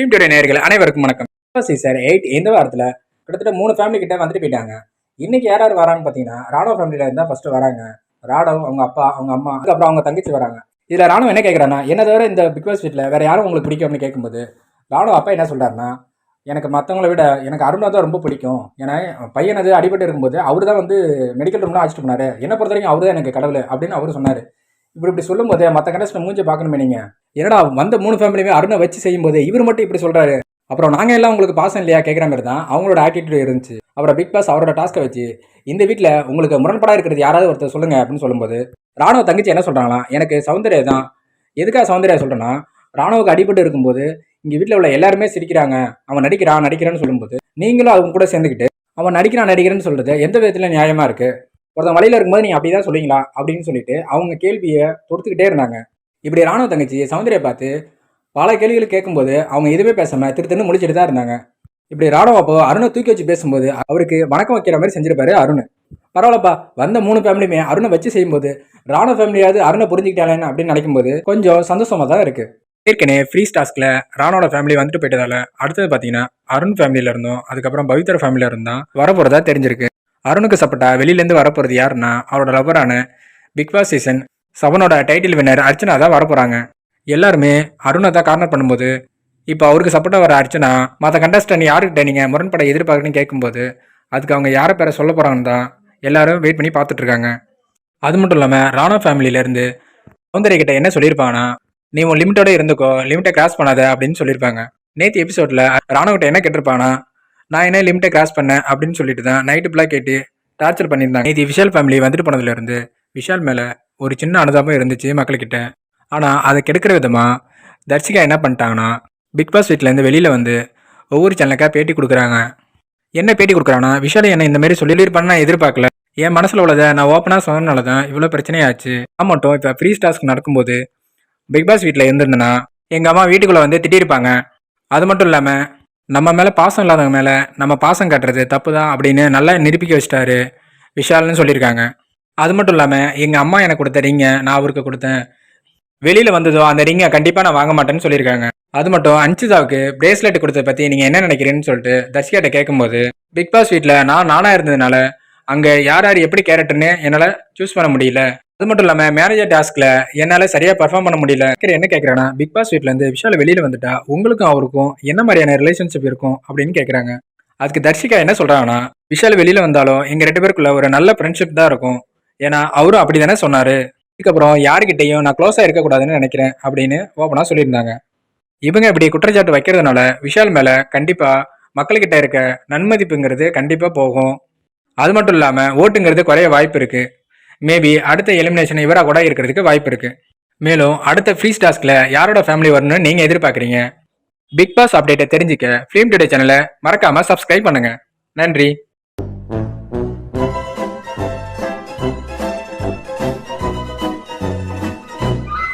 Team today நேர்கள் அனைவருக்கும் வணக்கம். சீசர் எயிட் இந்த வாரத்தில் கிட்டத்தட்ட மூணு ஃபேமிலி கிட்ட வந்துட்டு போயிட்டாங்க. இன்னைக்கு யார் யார் வராங்க பார்த்தீங்கன்னா ராணவ ஃபேமிலியில இருந்தால் ஃபர்ஸ்ட் வராங்க. ராடவ் அவங்க அப்பா அவங்க அம்மா அதுக்கப்புறம் அவங்க தங்கச்சி வராங்க. இதில் ராணுவ என்ன கேட்குறான்னா என்ன தவிர இந்த பிக் பாஸ் வீட்டில் வேற யாரும் உங்களுக்கு பிடிக்கும்னு கேட்கும்போது ராணுவ அப்பா என்ன சொல்கிறாருன்னா எனக்கு மற்றவங்கள விட எனக்கு அருணா தான் ரொம்ப பிடிக்கும். ஏன்னா பையனது அடிபட்டு இருக்கும்போது அவர் தான் வந்து மெடிக்கல் ரூம்லாம் அழைச்சிட்டு போனாரு. என்னை பொறுத்த வரைக்கும் அவர் தான் எனக்கு கடவுள் அப்படின்னு அவர் சொன்னார். இப்படி இப்படி சொல்லும்போது மற்ற கண்டஸ்டன் மூஞ்சி பார்க்கணுமே நீங்கள் என்னடா வந்த மூணு ஃபேமிலியுமே அருணை வச்சு செய்யும்போது இவர் மட்டும் இப்படி சொல்கிறாரு அப்புறம் நாங்கள் எல்லாம் உங்களுக்கு பாசம் இல்லையா கேட்குற மாதிரி தான் அவங்களோட ஆட்டிடியூட் இருந்துச்சு. அப்புறம் பிக் பாஸ் அவரோட டாஸ்க்கை வச்சு இந்த வீட்டில் உங்களுக்கு முரண்பாடாக இருக்கிறது யாராவது ஒருத்தர் சொல்லுங்க அப்படின்னு சொல்லும்போது ராணுவ தங்கச்சி என்ன சொல்கிறாங்களா எனக்கு சௌந்தர்யா தான். எதுக்காக சௌந்தர்யா சொல்கிறேன்னா ராணுவுக்கு அடிபட்டு இருக்கும்போது இங்கே வீட்டில் உள்ள எல்லாருமே சிரிக்கிறாங்க. அவன் நடிக்கிறான் நடிக்கிறான்னு சொல்லும்போது நீங்களும் அவங்க கூட சேர்ந்துக்கிட்டு அவன் நடிக்கிறான் நடிக்கிறேன்னு சொல்கிறது எந்த விதத்தில் நியாயமாக இருக்குது ஒருத்தன் வழியில் இருக்கும்போது நீங்கள் அப்படி தான் சொல்லுவீங்களா? அப்படின்னு சொல்லிட்டு அவங்க கேள்வியை தொடுத்துக்கிட்டே இருந்தாங்க. இப்படி ராணுவ தங்கச்சி சௌந்தர்யா பார்த்து பல கேள்விகள் கேட்கும்போது அவங்க எதுவுமே பேசாமல் திரு திரு முடிச்சிட்டு தான் இருந்தாங்க. இப்படி ராணுவ அப்போ அருணை தூக்கி வச்சு பேசும்போது அவருக்கு வணக்கம் வைக்கிற மாதிரி செஞ்சிருப்பாரு அருண். பரவாயில்லப்பா வந்த மூணு ஃபேமிலியுமே அருணை வச்சு செய்யும்போது ராணுவ ஃபேமிலியாவது அருணை புரிஞ்சுக்கிட்டாலேன்னு அப்படின்னு நினைக்கும்போது கொஞ்சம் சந்தோஷமாக தான் இருக்கு. ஏற்கனவே ஃப்ரீ ஸ்டாஸ்கில் ராணோட ஃபேமிலி வந்துட்டு போயிட்டதால அடுத்தது பார்த்தீங்கன்னா அருண் ஃபேமிலியில இருந்தோம் அதுக்கப்புறம் பவித்ர ஃபேமிலியில இருந்தால் வரப்போறதா தெரிஞ்சிருக்கு. அருணுக்கு சப்பட்டா வெளியிலேருந்து வரப்போறது யாருன்னா அவரோட லவரான பிக் பாஸ் சீசன் சவனோட டைட்டில் வின்னர் அர்ச்சனா தான் வரப்போகிறாங்க எல்லாருமே அருணை தான் கார்னர் பண்ணும்போது இப்போ அவருக்கு சப்போர்ட்டாக வர அர்ச்சனா மற்ற கண்டஸ்டன் யாருக்கிட்ட நீங்கள் முரண்பட எதிர்பார்க்குறீங்கன்னு கேட்கும்போது அதுக்கு அவங்க யாரை பேரை சொல்ல போகிறாங்கன்னு தான் எல்லாரும் வெயிட் பண்ணி பார்த்துட்ருக்காங்க அது மட்டும் இல்லாமல் ராணா ஃபேமிலியிலேருந்து சௌந்தரிய கிட்ட என்ன சொல்லியிருப்பாங்கன்னா நீ உன் லிமிட்டோட இருந்துக்கோ லிமிட்டை கிராஸ் பண்ணாத அப்படின்னு சொல்லியிருப்பாங்க. நேற்று எபிசோடில் ராணுவ என்ன கேட்டிருப்பானா நான் என்ன லிமிட்டை கிராஸ் பண்ணேன் அப்படின்னு சொல்லிட்டு தான் நைட்டு ஃபுல்லாக கேட்டு டார்ச்சர் பண்ணியிருந்தாங்க. நேற்று விஷால் ஃபேமிலி வந்துட்டு போனதுலேருந்து விஷால் மேலே ஒரு சின்ன அனுதாபம் இருந்துச்சு மக்கள்கிட்ட. ஆனால் அதை கெடுக்கிற விதமாக தர்ஷிகா என்ன பண்ணிட்டாங்கன்னா பிக் பாஸ் வீட்டிலேருந்து வெளியில் வந்து ஒவ்வொரு சேனலுக்காக பேட்டி கொடுக்குறாங்க. என்ன பேட்டி கொடுக்குறாங்கன்னா விஷால் என்ன இந்த மாதிரி சொல்லியிருப்பான்னு நான் எதிர்பார்க்கல. என் மனசில் உள்ளதை நான் ஓப்பனாக சொன்னனால தான் இவ்வளோ பிரச்சனையாச்சு. நான் மட்டும் இப்போ ஃப்ரீ டாஸ்க் நடக்கும்போது பிக் பாஸ் வீட்டில் இருந்திருந்தேன்னா எங்கள் அம்மா வீட்டுக்குள்ளே வந்து திட்டியிருப்பாங்க. அது மட்டும் இல்லாமல் நம்ம மேலே பாசம் இல்லாதவங்க மேலே நம்ம பாசம் காட்டுறது தப்பு தான் அப்படின்னு நல்லா நிரூபிக்க வச்சிட்டாரு விஷால்னு சொல்லியிருக்காங்க. அது மட்டும் இல்லாமல் எங்கள் அம்மா எனக்கு கொடுத்த ரிங்கை நான் அவருக்கு கொடுத்தேன். வெளியில் வந்ததோ அந்த ரிங்கை கண்டிப்பாக நான் வாங்க மாட்டேன்னு சொல்லியிருக்காங்க. அது மட்டும் அன்சிதாவுக்கு பிரேஸ்லெட் கொடுத்தத பற்றி நீங்கள் என்ன நினைக்கிறீங்கன்னு சொல்லிட்டு தர்ஷிகாட்ட கேட்கும்போது பிக் பாஸ் வீட்டில் நான் நானாக இருந்ததுனால அங்கே யார் யார் எப்படி கேரக்டர்னு என்னால் சூஸ் பண்ண முடியல. அது மட்டும் இல்லாமல் மேனேஜர் டாஸ்கில் என்னால் சரியாக பர்ஃபார்ம் பண்ண முடியல. கேட்குற என்ன கேட்குறேன்னா பிக் பாஸ் வீட்டிலேருந்து விஷால் வெளியில் வந்துட்டா உங்களுக்கும் அவருக்கும் என்ன மாதிரியான ரிலேஷன்ஷிப் இருக்கும்? அப்படின்னு கேட்குறாங்க அதுக்கு தர்ஷிகா என்ன சொல்கிறாங்கன்னா விஷால் வெளியில் வந்தாலும் எங்கள் ரெண்டு பேருக்குள்ள ஒரு நல்ல ஃப்ரெண்ட்ஷிப் தான் இருக்கும். ஏன்னா அவரும் அப்படி தானே சொன்னார். இதுக்கப்புறம் யாருக்கிட்டையும் நான் க்ளோஸாக இருக்கக்கூடாதுன்னு நினைக்கிறேன் அப்படின்னு ஓப்பனாக சொல்லியிருந்தாங்க. இவங்க இப்படி குற்றச்சாட்டு வைக்கிறதுனால விஷால் மேலே கண்டிப்பாக மக்கள்கிட்ட இருக்க நன்மதிப்புங்கிறது கண்டிப்பாக போகும். அது மட்டும் இல்லாமல் ஓட்டுங்கிறது குறைய வாய்ப்பு இருக்குது மேபி அடுத்த எலிமினேஷன் இவராக கூட இருக்கிறதுக்கு வாய்ப்பு இருக்குது மேலும் அடுத்த ஃப்ரீ டாஸ்கில் யாரோட ஃபேமிலி வரணும்னு நீங்கள் எதிர்பார்க்குறீங்க? பிக் பாஸ் அப்டேட்டை தெரிஞ்சுக்க ஃபிலிம் டுடே சேனலை மறக்காமல் சப்ஸ்கிரைப் பண்ணுங்கள் நன்றி.